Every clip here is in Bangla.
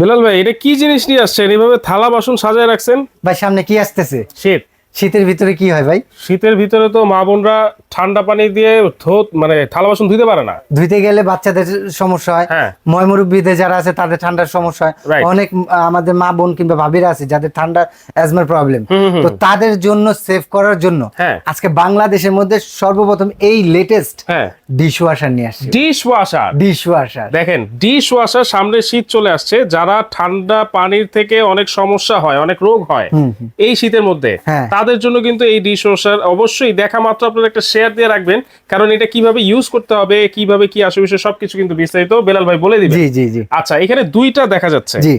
বেলাল ভাই এটা কি জিনিস নিয়ে আসছেন? এভাবে থালা বাসন সাজায় রাখছেন? ভাই সামনে কি আসতেছে? শীত। শীতের ভিতরে কি হয় ভাই? শীতের ভিতরে তো মা বোনরা ঠান্ডা পানি দিয়ে মানে থালা বাসন ধুইতে পারে না। ধুইতে গেলে বাচ্চাদের সমস্যা হয়। হ্যাঁ। ময়মুরব্বীদের যারা আছে তাদের ঠান্ডার সমস্যা হয়। অনেক আমাদের মা বোন কিংবা ভাবিরা আছে যাদের ঠান্ডা অ্যাজমার প্রবলেম তো তাদের জন্য সেভ করার জন্য হ্যাঁ। আজকে বাংলাদেশের মধ্যে সর্বপ্রথম এই লেটেস্ট ডিশ ওয়াশার নিয়ে আসছে। ডিশ ওয়াশার ডিশ ওয়াশার দেখেন ডিশ ওয়াশার সামনে শীত চলে আসছে। যারা ঠান্ডা পানির থেকে অনেক সমস্যা হয় অনেক রোগ হয় এই শীতের মধ্যে হ্যাঁ। তাদের জন্য কিন্তু এই ডিশ ওয়াশার অবশ্যই দেখা মাত্র আপনারা একটা শেয়ার দিয়ে রাখবেন কারণ এটা কীভাবে ইউজ করতে হবে কীভাবে কি আসে বিষয় সবকিছু কিন্তু বিস্তারিত বেলাল ভাই বলে দিবেন। জি জি জি। আচ্ছা এখানে দুইটা দেখা যাচ্ছে। জি।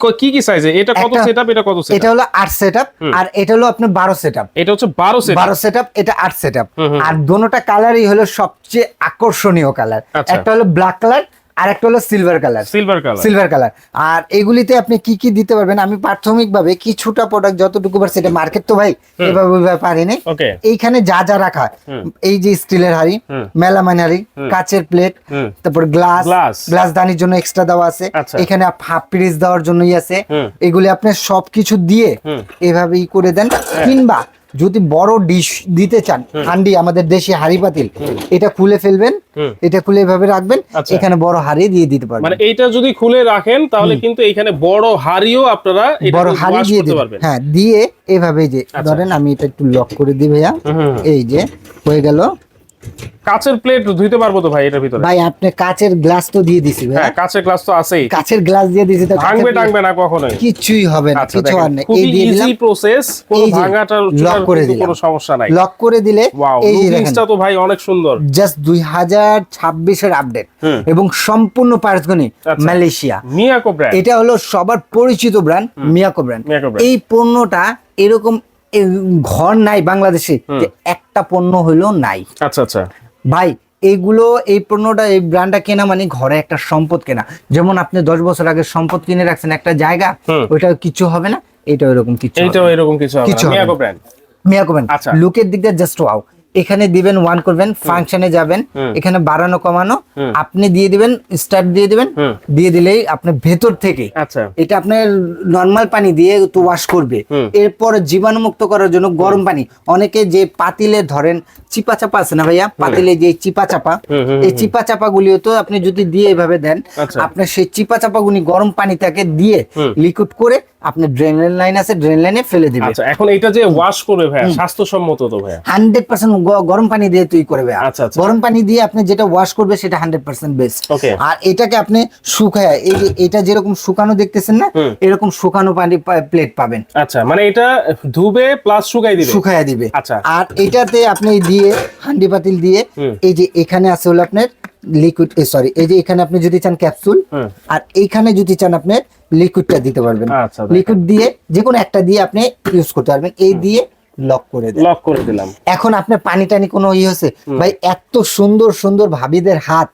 কি কি সাইজে এটা কত সেটআপ এটা কত সেটআপ এটা সেটআপ হলো আট সেট আর এটা হলো আপনার বারো সেট এটা হচ্ছে 12 সেট বারো সেটআপ এটা আট সেট হুম, হুম। আর দোনোটা কালারই হলো সবচেয়ে আকর্ষণীয় কালার আচ্ছা। একটা হলো ব্ল্যাক কালার আর একটা হলো silver colour silver colour silver colour আর এগুলিতে আপনি কি কি দিতে পারবেন? আমি প্রাথমিকভাবে কিছুটা প্রোডাক্ট যতটুকু পারছি এটা মার্কেট তো ভাই এভাবে ওইভাবে ওকে এইখানে যা যা রাখা। এই যে স্টিলের হাড়ি। মেলামাইন হাড়ি কাচের প্লেট তারপর গ্লাস গ্লাস দানির জন্য এক্সট্রা দেওয়া আছে। আচ্ছা। এখানে হাফ পিরিচ দেওয়ার জন্যই আছে। এগুলি আপনি সবকিছু দিয়ে এভাবেই করে দেন। কিংবা যদি বড় ডিশ দিতে চান হান্ডি আমাদের দেশে হাড়ি পাতিল এটা খুলে ফেলবেন এটা খুলে এভাবে রাখবেন আচ্ছা। এখানে বড় হাড়ি দিয়ে দিতে পারবেন। মানে এইটা যদি খুলে রাখেন তাহলে কিন্তু এখানে বড় হাড়িও আপনারা বড় হাড়ি দিয়ে দিতে পারবেন। হ্যাঁ দিয়ে এভাবে যে ধরেন আমি এটা একটু লক করে দিই ভাইয়া। এই যে হয়ে গেল। কাচের প্লেট ধুইতে পারব তো ভাই এটার ভিতরে? ভাই আপনি কাচের গ্লাস তো দিয়ে দিছি ভাইয়া হ্যাঁ কাচের গ্লাস তো আছেই। কাচের গ্লাস দিয়ে দিছি তো ভাঙবে টাঙবে না কখনোই। কিছুই হবে না আচ্ছা কিছু আর নেই। এই দিয়ে দিলাম। প্রসেস কোনো ভাঙাটার চুলার করে দিলাম। কোনো সমস্যা নাই। লক করে দিলে এই লুকিংসটা তো ভাই অনেক সুন্দর। জাস্ট দুই হাজার ছাব্বিশের আপডেট এবং সম্পূর্ণ পারসগনি আচ্ছা। মালয়েশিয়া। মিয়াকো ব্র্যান্ড এটা হলো সবার পরিচিত ব্র্যান্ড মিয়াকো ব্র্যান্ড এই পণ্যটা এরকম ঘর নাই বাংলাদেশে যে একটা পণ্য হইল নাই। আচ্ছা আচ্ছা। ভাই এইগুলো এই পণ্যটা এই ব্র্যান্ডটা কেনা মানে ঘরে একটা সম্পদ কেনা। যেমন আপনি দশ বছর আগে সম্পদ কিনে রাখছেন একটা জায়গা ওইটা কিছু হবে না এটা এরকম কিছু এরকম কিছু হবে মিয়াকো ব্র্যান্ড। লুকের দিক দিয়ে জাস্ট ওয়াও এখানে দিবেন ওয়ান করবেন ফাংশনে যাবেন এখানে বাড়ানো কমানো আপনি দিয়ে দিবেন স্টার্ট দিয়ে দিবেন দিয়ে দিলেই আপনি ভেতর থেকে আচ্ছা। এটা আপনার নর্মাল পানি দিয়ে তো ওয়াশ করবে। এরপর জীবাণুমুক্ত করার জন্য গরম পানি। অনেকে যে পাতিলে ধরেন চিপা চাপা আছে না ভাইয়া? পাতিলে যে চিপা চাপা এই চিপা চাপা গুলিও তো আপনি যদি দিয়ে এভাবে দেন আচ্ছা। আপনার সেই চিপা চাপা গুলি গরম পানিটাকে দিয়ে লিকুইড করে আপনি ড্রেন লাইন আছে ড্রেন লাইনে ফেলে দিবে। আচ্ছা এখন এটা যে ওয়াশ করবে ভাইয়া স্বাস্থ্যসম্মত তো ভাইয়া? হান্ড্রেড পার্সেন্ট গরম পানি দিয়ে তুই করবে আচ্ছা। গরম পানি দিয়ে আপনি যেটা ওয়াশ করবে সেটা হান্ড্রেড পার্সেন্ট বেস্ট আর এটাকে আপনি শুকায় এই যে এটা যেরকম শুকানো দেখতেছেন না এরকম শুকানো পানি প্লেট পাবেন। আচ্ছা মানে এটা ধুবে প্লাস শুকাই দিবে? শুকায়া দিবে। আচ্ছা। আর এটাতে আপনি দিয়ে হান্ডি পাতিল দিয়ে এই যে এখানে আছে হলো আপনার লিকুইড সরি এই যে এখানে আপনি যদি চান ক্যাপসুল আর এইখানে যদি চান আপনি লিকুইডটা দিতে পারবেন। আচ্ছা, লিকুইড দিয়ে যে কোনো একটা দিয়ে আপনি ইউজ করতে পারবেন। এই দিয়ে লক করে দেন। লক করে দিলাম। এখন আপনার পানি টানি কোনো ইয়ে হচ্ছে ভাই এত সুন্দর সুন্দর ভাবিদের হাত।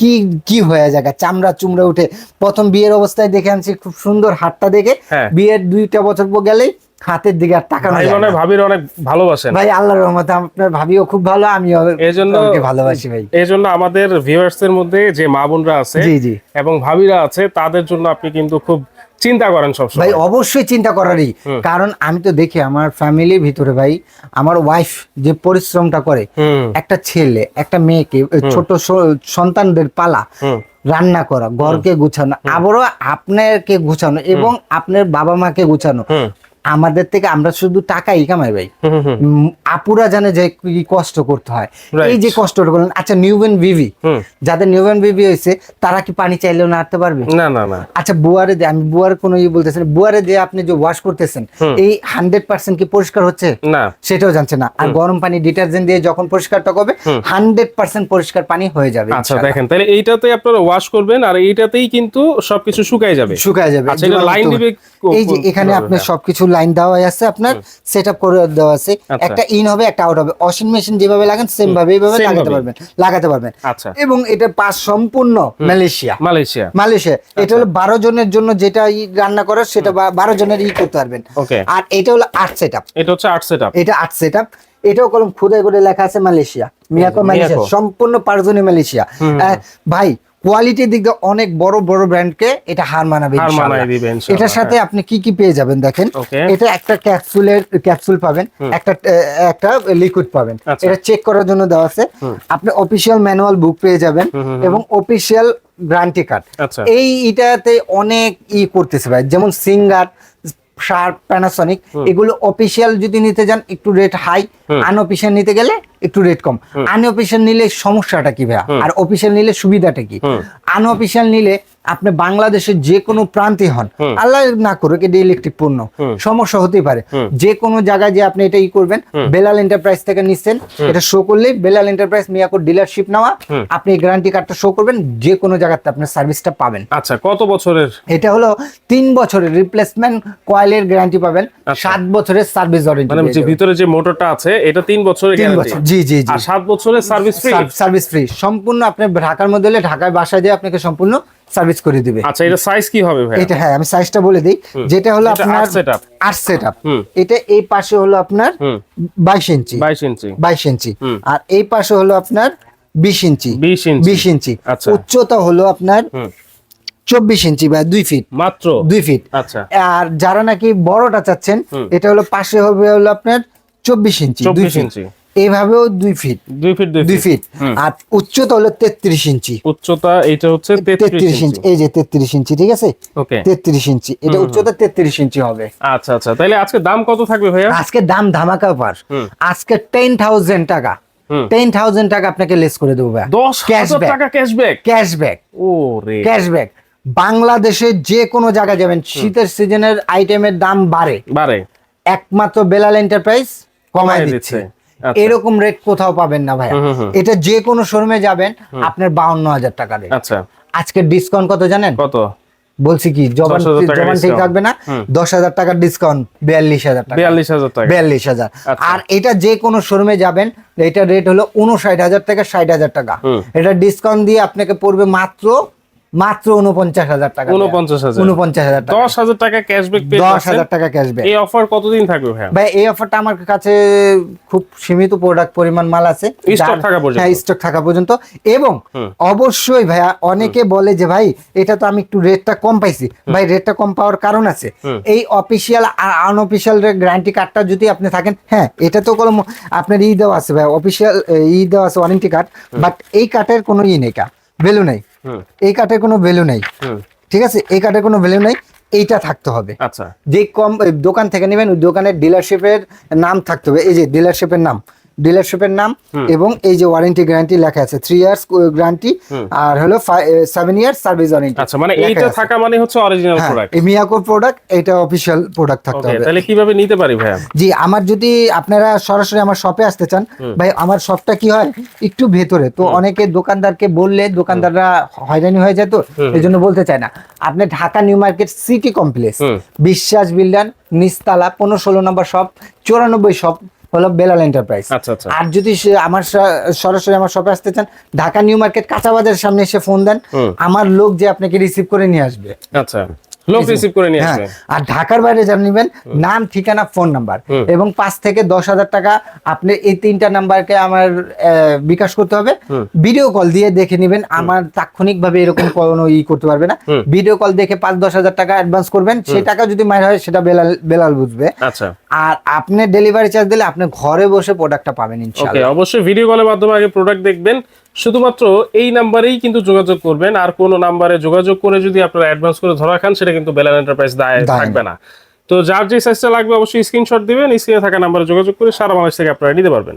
কি কি হয়ে যায় চামড়া চুমড়া উঠে। প্রথম বিয়ের অবস্থায় দেখে আনছি খুব সুন্দর হাতটা দেখে। হ্যাঁ। বিয়ের দুইটা বছর পর গেলেই হাতের দিকে আর তাকানো ভাই মানে ভাবির অনেক ভালোবাসেন। ভাই আল্লাহর রহমতে আপনার ভাবিও খুব ভালো আমিও এই জন্য ওকে ভালোবাসি ভাই। এই জন্য আমাদের ভিউয়ার্স এর মধ্যে যে মা বোনরা আছে জি জি। এবং ভাবিরা আছে তাদের জন্য আপনি কিন্তু খুব চিন্তা করেন সব ভাই অবশ্যই চিন্তা করারই। কারণ আমি তো দেখি আমার ফ্যামিলির ভিতরে ভাই আমার ওয়াইফ যে পরিশ্রমটা করে একটা ছেলে একটা মেয়েকে ছোট সন্তানদের পালা রান্না করা ঘরকে গুছানো আবারও আপনাকে গুছানো এবং আপনার বাবা মাকে গুছানো আমাদের থেকে আমরা শুধু টাকাই কামাই ভাই। আপুরা জানে যে কি কষ্ট করতে হয়। এই যে কষ্টটা করলেন আচ্ছা নিউবেন বিবি যাদের নিউবেন বিবি হয়েছে তারা কি পানি চাইলেও নাড়তে পারবে? না না না। আচ্ছা বুয়ারে দিয়ে আমি বুয়ারে কোনো ইয়ে বলতেছেন বুয়ারে দিয়ে আপনি যে ওয়াশ করতেছেন এই হান্ড্রেড পার্সেন্ট কি পরিষ্কার হচ্ছে? না। সেটাও জানছে না। আর গরম পানি ডিটারজেন্ট দিয়ে যখন পরিষ্কারটা করবে হান্ড্রেড পার্সেন্ট পরিষ্কার পানি হয়ে যাবে আচ্ছা দেখেন তাহলে এইটাতে আপনারা ওয়াশ করবেন আর এইটাতেই কিন্তু সবকিছু শুকায় যাবে। শুকায় যাবে আচ্ছা, line দিবে এই যে এখানে আপনি হ্যাঁ। সবকিছু লাইন দেওয়া আছে আপনার সেট আপ করে দেওয়া আছে। আচ্ছা। একটা ইন হবে একটা আউট হবে। ওয়াশিং মেশিন যেভাবে লাগান সেম ভাবে এইভাবে লাগাতে পারবেন লাগাতে পারবেন। আচ্ছা। এবং এটা পাঁচ সম্পূর্ণ মালয়েশিয়া। মালয়েশিয়া। মালয়েশিয়া। আচ্ছা। এটা হলো বারো জনের জন্য যেটা ই রান্না করার সেটা বারো জনের ই করতে পারবেন। আর এটা হলো আট সেট আপ এটা হচ্ছে আট সেট আপ এটা আট সেট আপ এটাও কলম খুদাই করে লেখা আছে মালয়েশিয়া। মিয়াকো মালয়েশিয়া। সম্পূর্ণ পারজনি মালয়েশিয়া। ভাই কোয়ালিটির দিক দিয়ে অনেক বড় বড় ব্র্যান্ডকে এটা হার মানাবে এটার সাথে আপনি কি কি পেয়ে যাবেন দেখেন। এটা একটা ক্যাপসুলের ক্যাপসুল পাবেন। একটা একটা লিকুইড পাবেন। আচ্ছা। এটা চেক করার জন্য দেওয়া আছে। আপনি অফিসিয়াল ম্যানুয়াল বুক পেয়ে যাবেন এবং অফিসিয়াল গ্যারান্টি কার্ড এই এটাতে অনেক ই করতেছে ভাই। যেমন সিঙ্গার শার্প প্যানাসনিক এগুলো অফিসিয়াল যদি নিতে যান একটু রেট হাই আনঅফিসিয়াল নিতে গেলে একটু রেট কম। আনঅফিসিয়াল নিলে সমস্যাটা কি ভাইয়া? আর অফিসিয়াল নিলে সুবিধাটা কি? আন আনঅফিসিয়াল নিলে আপনি বাংলাদেশের যে কোনো প্রান্তে হন আল্লাহ না করুক এটা ইলেকট্রিক পণ্য। সমস্যা হতেই পারে। যে কোনো জায়গায় যে আপনি এটা ই করবেন বেলাল এন্টারপ্রাইজ থেকে নিচ্ছেন এটা শো করলে বেলাল এন্টারপ্রাইজ মিয়াকোর ডিলারশিপ নেওয়া আপনি গ্যারান্টি কার্ডটা শো করবেন যে কোনো জায়গাতে আপনি সার্ভিসটা পাবেন। আচ্ছা কত বছরের? এটা হলো তিন বছরের রিপ্লেসমেন্ট কয়েলের গ্যারান্টি পাবেন সাত বছরের সার্ভিস আচ্ছা। মানে যে ওয়ারেন্টি ভিতরে যে মোটরটা আছে এটা তিন বছরের তিন গ্যারান্টি বছর জি জি জি। আর সাত বছরের সার্ভিস ফ্রি সার্ভিস ফ্রি সম্পূর্ণ আপনি ঢাকার মধ্যে হলে ঢাকায় বাসায় দিয়ে আপনাকে সম্পূর্ণ সার্ভিস করে দিবে। আচ্ছা এটা সাইজ কি হবে ভাই এটা হ্যাঁ আমি সাইজটা বলে দিই। যেটা হলো আপনার আট setup। আট সেট এটা এই পাশে হলো আপনার হুম। বাইশ ইঞ্চি। বাইশ ইঞ্চি। বাইশ ইঞ্চি। আর এই পাশে হলো আপনার বিশ ইঞ্চি। বিশ ইঞ্চি। বিশ ইঞ্চি। আচ্ছা। উচ্চতা হলো আপনার। চব্বিশ ইঞ্চি বা দুই ফিট মাত্র? দুই ফিট আচ্ছা। আর যারা নাকি বড়টা চাচ্ছেন এটা হলো পাশে হবে হলো আপনার চব্বিশ ইঞ্চি দুই ইঞ্চি। এইভাবেও দুই ফিট দুই ফিট দুই ফিট আর উচ্চতা হলো তেত্রিশ ইঞ্চি। উচ্চতা এটা হচ্ছে তেত্রিশ ইঞ্চি। এই যে তেত্রিশ ইঞ্চি ঠিক আছে? ওকে। তেত্রিশ ইঞ্চি। এটা উচ্চতা তেত্রিশ ইঞ্চি হবে। আচ্ছা আচ্ছা। তাহলে আজকে দাম কত থাকবে ভাইয়া? আজকে দাম ধামাকা পার আজকে টেন থাউজেন্ড টাকা। টেন থাউজেন্ড টাকা আপনাকে লেস করে দেবো দশ Cashback। টাকা ক্যাশব্যাক ক্যাশব্যাক ও রে। ক্যাশব্যাক বাংলাদেশে যে কোনো জায়গায় যাবেন শীতের সিজনের আইটেমের দাম বাড়ে। বারে একমাত্র বেলাল এন্টারপ্রাইজ কমায় দিচ্ছে। এরকম রেট কোথাও পাবেন না ভাই। এটা যে কোনো শোরুমে যাবেন আপনার বাউন্ন হাজার টাকা রেট আচ্ছা। আজকে ডিসকাউন্ট কত জানেন? কত? বলছি কি জবান জবান ঠিক থাকবে না। দশ হাজার টাকার ডিসকাউন্ট বিয়াল্লিশ হাজার টাকা। বিয়াল্লিশ হাজার টাকা। বিয়াল্লিশ হাজার। আচ্ছা। আর এটা যে কোনো শোরুমে যাবেন এটা রেট হলো উনষাট হাজার থেকে ষাট হাজার টাকা। এটা ডিসকাউন্ট দিয়ে আপনাকে পড়বে মাত্র মাত্র উনপঞ্চাশ হাজার টাকা উনপঞ্চাশ হাজার। উনপঞ্চাশ হাজার দশ হাজার টাকা ক্যাশব্যাক দশ হাজার টাকা ক্যাশব্যাক এই অফার কতদিন থাকবে ভাই এই অফারটা আমার কাছে খুব সীমিত প্রোডাক্ট পরিমাণ মাল আছে। Stock থাকা পর্যন্ত। হ্যাঁ স্টক থাকা পর্যন্ত। এবং অবশ্যই ভাইয়া অনেকে বলে যে ভাই এটা তো আমি একটু রেটটা কম পাইছি। ভাই রেটটা কম পাওয়ার কারণ আছে। এই অফিসিয়াল আর আনঅফিসিয়াল গ্যারান্টি কার্ডটা যদি আপনি থাকেন হ্যাঁ এটা তো কোনো আপনার ই দেওয়া আছে ভাই অফিসিয়াল ই দেওয়া আছে ওয়ারেন্টি কার্ড বাট এই কার্ডের কোনো ই নেই কা ভ্যালু নেই। এই কাঠের কোনো ভ্যালু নাই। ঠিক আছে? এই কাঠের কোনো ভ্যালু নাই এইটা থাকতে হবে। আচ্ছা। যে কম দোকান থেকে নেবেন ওই দোকানের ডিলারশিপের নাম থাকতে হবে। এই যে ডিলারশিপের নাম ডিলারশিপের নাম এবং এই যে ওয়ারেন্টি গ্যারান্টি লেখা আছে। থ্রি ইয়ার্স গ্যারান্টি আর হলো সেভেন ইয়ার্স সার্ভিস ওয়ারেন্টি আচ্ছা মানে এইটা থাকা মানে হচ্ছে অরিজিনাল হ্যাঁ প্রোডাক্ট মিয়াকোর প্রোডাক্ট এটা অফিসিয়াল প্রোডাক্ট থাকতে হবে। তাহলে কীভাবে নিতে পারি ভাইয়া? জি আমার যদি আপনারা সরাসরি আমার শপে আসতে চান ভাই আমার শপটা কি হয়? একটু ভেতরে। তো অনেকে দোকানদারকে বললে দোকানদাররা হয়রানি হয়ে যায় তো এই জন্য বলতে চায় না। আপনি Dhaka New Market city complex Biswas builder নিস্তালা পনেরো ষোলো নম্বর শপ চুরানব্বই শপ হলো বেলাল এন্টারপ্রাইজ। আচ্ছা আচ্ছা। আর যদি আমার সরাসরি আমার শপে আসতে চান ঢাকা নিউ মার্কেট কাঁচাবাজারের সামনে এসে ফোন দেন। আমার লোক যে আপনাকে রিসিভ করে নিয়ে আসবে। আচ্ছা। লোক রিসিভ করে নিয়ে হ্যাঁ আর ঢাকার বাইরে যারা নিবেন নাম ঠিকানা ফোন নাম্বার এবং পাঁচ থেকে দশ হাজার টাকা আপনি এই তিনটা নাম্বারকে আমার বিকাশ করতে হবে। ভিডিও কল দিয়ে দেখে নিবেন আমার তাৎক্ষণিক ভাবে এরকম কোনো ই করতে পারবে না। ভিডিও কল দেখে পাঁচ দশ হাজার টাকা অ্যাডভান্স করবেন সেই টাকা যদি মায়ের হয় সেটা বেলাল বেলাল বুঝবে। আচ্ছা। আর আপনি ডেলিভারি চার্জ দিলে আপনি ঘরে বসে প্রোডাক্টটা পাবেন ইনশাআল্লাহ। অবশ্যই ভিডিও কলের মাধ্যমে আগে প্রোডাক্ট দেখবেন শুধুমাত্র এই নাম্বারেই কিন্তু যোগাযোগ করবেন আর কোন নাম্বারে যোগাযোগ করে যদি আপনারা অ্যাডভান্স করে ধরা খান সেটা কিন্তু বেলান এন্টারপ্রাইজ দায় থাকবে না। তো যার যে সাইজটা লাগবে অবশ্যই স্ক্রিনশট দিবেন স্ক্রিনে থাকা নাম্বারে যোগাযোগ করে সারা বাংলাদেশ থেকে আপনারা নিতে পারবেন।